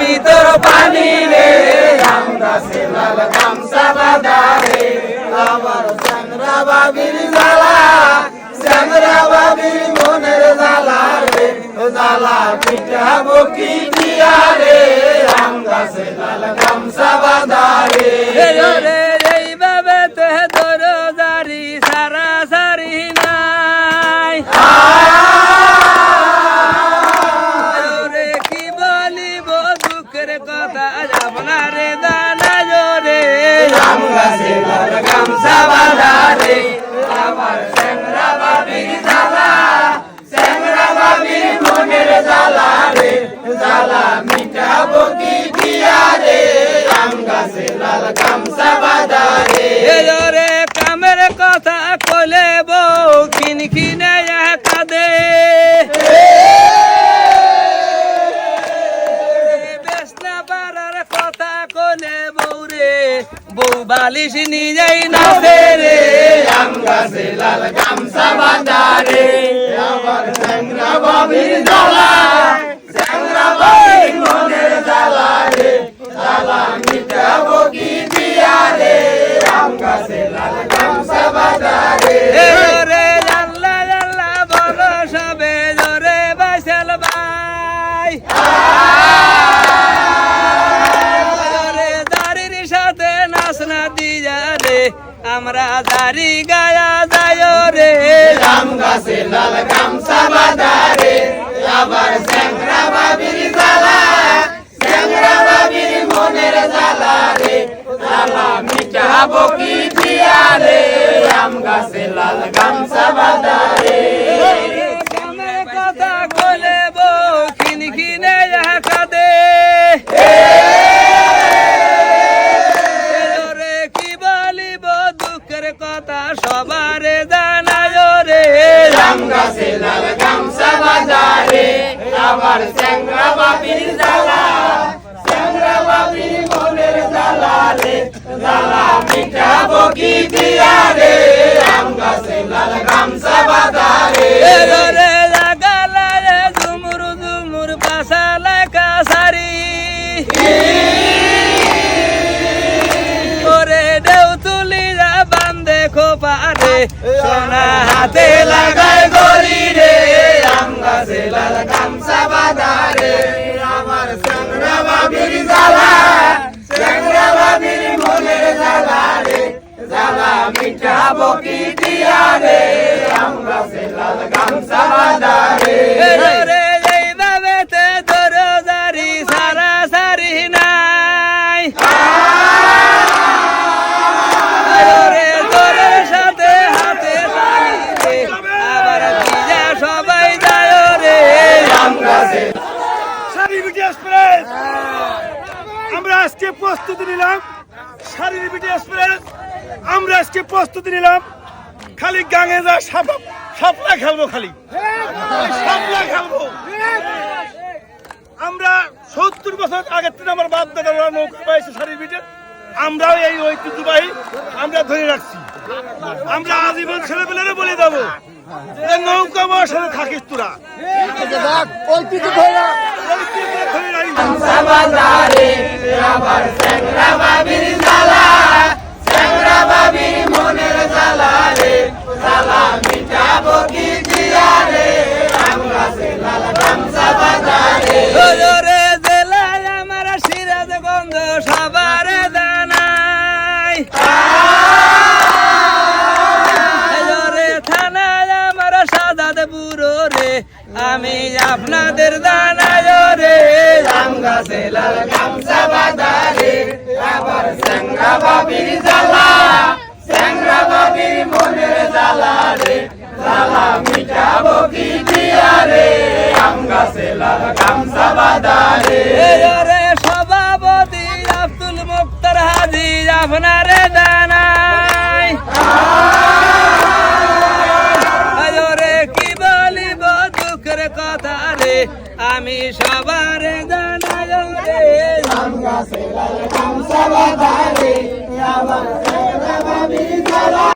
ভিতর পানি রে আম গাছে লাল গামছা বাঁধা রে আমার চ্যাংরা বাবির মনের জ্বালা রে জ্বালা পিঠাবো কি রে রে। জ্বালা মিটাবো কি দিয়া রে আম গাছে লাল গামছা বাঁধা রে রে কামের কথা কলে বউ খিন খিনে কাঁদে বেসনা পারার কথা কলে বউ রে বউ বালিশ নিজেই না রে। আম গাছে লাল গামছা বাঁধা আমরা দারি গায়া যায় রে। রাম গাছে লাল গামছা বাঁধা রে আবার স্যাংরা বাবির জ্বালা, স্যাংরা বাবির মনের জ্বালা রে। জ্বালা মিটাবো কি দিয়া রে রাম গাছে লাল গামছা বাঁধা রে কামের কথা কলে বউ খিন খিনে কাঁদে রে কি বলিব দুঃখের কথা সবার জানায় রে। রাম গাছে লাল গামছা বাজারে, আবার চ্যাংরা বাপির জ্বালা। চ্যাংরা বাপির মনের জ্বালা রে জ্বালা মিটাবো কি দিয়া রে? রাম গাছে লাল গামছা বাঁধা সোনা হাতে লাগায় গরি রে, আম গাছে লাল গামছা বাঁধা রে। আমার চ্যাংরা বাবির জ্বালা চ্যাংরা বাবির মনের জ্বালা রে। জ্বালা মিটাবো কি দিয়া রে, আম গাছে লাল গামছা বাঁধা রে রে এইভাবে তে দরজারি সারা সারি নাই রে তোরের সাথে হাতে তালি রে আবার ভিজা সবাই যায় রে আম গাছে শারীরিক এক্সপ্রেস আমরা আজকে প্রস্তুতি নিলাম শারীরিক এক্সপ্রেস আমরা আজকে প্রস্তুতি নিলাম খালি গাঙে যা সাপ, সাপলা খেলব খালি। সাপলা খেলব। আমরা সত্তর বছর আগের থেকে আমার বাপ দাদারা নৌকা পাইছে শারীরিক আমরাও এই ঐতিহ্যবাহী আমরা ধরে রাখছি। আমরা আজীবন ছেলেপেলেরে বলে দেবো নৌকা সাথে থাকিস তোরা। ঐতিহ্য গামছা বাঁধা রে আবার আমি আপনাদের দানায় রে, আম গাছে লাল রে। আবার বাবির বাবির মনের রে। মিটাবো কি দিয়া রে গাছে রে। সভাপতি আব্দুল মুক্তার হাজি, আপনারে দানাই আমি সবার দানা